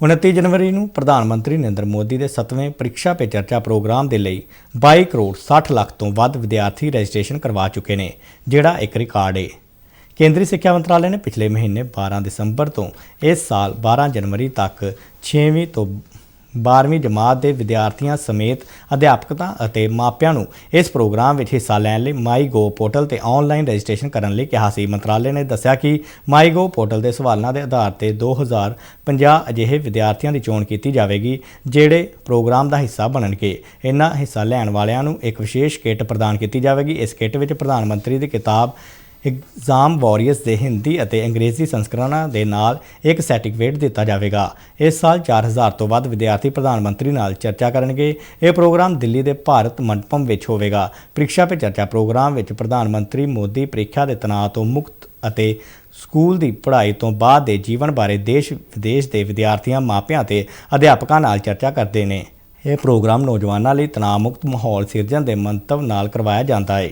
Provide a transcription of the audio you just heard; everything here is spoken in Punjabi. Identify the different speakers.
Speaker 1: 29 ਜਨਵਰੀ ਨੂੰ ਪ੍ਰਧਾਨ ਮੰਤਰੀ ਨਰਿੰਦਰ ਮੋਦੀ ਦੇ 7ਵੇਂ ਪ੍ਰੀਖਿਆ ਪੇ ਚਰਚਾ ਪ੍ਰੋਗਰਾਮ ਦੇ ਲਈ 22 ਕਰੋੜ 60 ਲੱਖ ਤੋਂ ਵੱਧ ਵਿਦਿਆਰਥੀ ਰਜਿਸਟ੍ਰੇਸ਼ਨ ਕਰਵਾ ਚੁੱਕੇ ਨੇ, ਜਿਹੜਾ ਇੱਕ ਰਿਕਾਰਡ ਹੈ ਕੇਂਦਰੀ ਸਿੱਖਿਆ ਮੰਤਰਾਲੇ ਨੇ ਪਿਛਲੇ ਮਹੀਨੇ 12 ਦਸੰਬਰ ਤੋਂ ਇਸ ਸਾਲ 12 ਜਨਵਰੀ ਤੱਕ 6ਵੀਂ ਤੋਂ 12ਵੀਂ ਜਮਾਤ ਦੇ ਵਿਦਿਆਰਥੀਆਂ ਸਮੇਤ ਅਧਿਆਪਕਾਂ ਅਤੇ ਮਾਪਿਆਂ ਨੂੰ ਇਸ ਪ੍ਰੋਗਰਾਮ ਵਿੱਚ ਹਿੱਸਾ ਲੈਣ ਲਈ ਮਾਈਗੋ ਪੋਰਟਲ ਤੇ ਆਨਲਾਈਨ ਰਜਿਸਟ੍ਰੇਸ਼ਨ ਕਰਨ ਲਈ ਕਿਹਾ ਸੀ। ਮੰਤਰਾਲੇ ਨੇ ਦੱਸਿਆ ਕਿ ਮਾਈਗੋ ਪੋਰਟਲ ਦੇ ਸਵਾਲਾਂ ਦੇ ਆਧਾਰ ਤੇ 2050 ਅਜਿਹੇ ਵਿਦਿਆਰਥੀਆਂ ਦੀ ਚੋਣ ਕੀਤੀ ਜਾਵੇਗੀ, ਜਿਹੜੇ ਪ੍ਰੋਗਰਾਮ ਦਾ ਹਿੱਸਾ ਬਣਨਗੇ। ਇਹਨਾਂ ਹਿੱਸਾ ਲੈਣ ਵਾਲਿਆਂ ਨੂੰ ਇੱਕ ਵਿਸ਼ੇਸ਼ ਕਿੱਟ ਪ੍ਰਦਾਨ ਕੀਤੀ ਜਾਵੇਗੀ। ਇਸ ਕਿੱਟ ਵਿੱਚ ਪ੍ਰਧਾਨ ਮੰਤਰੀ ਦੀ ਕਿਤਾਬ ਐਗਜ਼ਾਮ ਵਾਰੀਅਰਸ ਦੇ ਹਿੰਦੀ ਅਤੇ ਅੰਗਰੇਜ਼ੀ ਸੰਸਕਰਣਾਂ ਦੇ ਨਾਲ ਇੱਕ ਸਰਟੀਫਿਕੇਟ ਦਿੱਤਾ ਜਾਵੇਗਾ। ਇਸ ਸਾਲ 4000 ਤੋਂ ਵੱਧ ਵਿਦਿਆਰਥੀ ਪ੍ਰਧਾਨ ਮੰਤਰੀ ਨਾਲ ਚਰਚਾ ਕਰਨਗੇ। ਇਹ ਪ੍ਰੋਗਰਾਮ ਦਿੱਲੀ ਦੇ ਭਾਰਤ ਮੰਡਪਮ ਵਿੱਚ ਹੋਵੇਗਾ। ਪ੍ਰੀਖਿਆ ਪੇ ਚਰਚਾ ਪ੍ਰੋਗਰਾਮ ਵਿੱਚ ਪ੍ਰਧਾਨ ਮੰਤਰੀ ਮੋਦੀ ਪ੍ਰੀਖਿਆ ਦੇ ਤਣਾਅ ਤੋਂ ਮੁਕਤ ਅਤੇ ਸਕੂਲ ਦੀ ਪੜ੍ਹਾਈ ਤੋਂ ਬਾਅਦ ਦੇ ਜੀਵਨ ਬਾਰੇ ਦੇਸ਼, ਵਿਦੇਸ਼ ਦੇ ਵਿਦਿਆਰਥੀਆਂ, ਮਾਪਿਆਂ ਤੇ ਅਧਿਆਪਕਾਂ ਨਾਲ ਚਰਚਾ ਕਰਦੇ ਨੇ। ਇਹ ਪ੍ਰੋਗਰਾਮ ਨੌਜਵਾਨਾਂ ਲਈ ਤਣਾਅ ਮੁਕਤ ਮਾਹੌਲ ਸਿਰਜਣ ਦੇ ਮੰਤਵ ਨਾਲ ਕਰਵਾਇਆ ਜਾਂਦਾ ਹੈ।